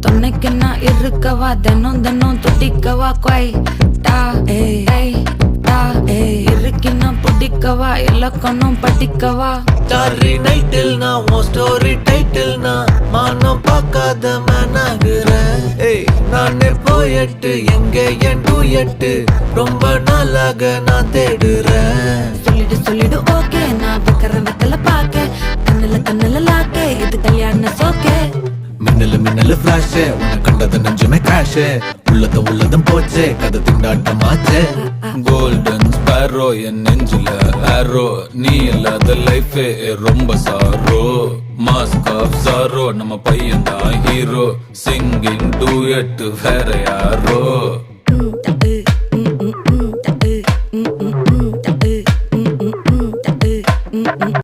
துணைக்குன்னா இருக்கவா தினம் தினம் துடிக்கவா குவைட்டா டா இருக்கின்னா பிடிக்கவா இலக்கணும் படிக்கவா ஸ்டாரி நைட்டில் நான் உன் ஸ்டோரி டைட்டில் நான் மானம் பார்க்காத மேனாகிறேன் நானே போயட்டு எங்கே என் டூயட்டு ரொம்ப நாளாக நான் தேடுறேன் அது இது கல்யாண சோக்கே மின்னலு மின்னலு ஃபிளாஷ் உன்னை கண்டது நெஞ்சுமே கிராஷ் உள்ளத உள்ளதும் போச்சு. கதை திண்டாட்டமாச்சே கோல்டன் ஸ்பேரோ என் நெஞ்சில ஆரோ நீ இல்லாத லைஃபே ரொம்ப சாரோ மாஸ்க் ஆஃப் சாரோ நம்ம பையன் தான் ஹீரோ சிங்கிங் டூயட் வேற யாரோ.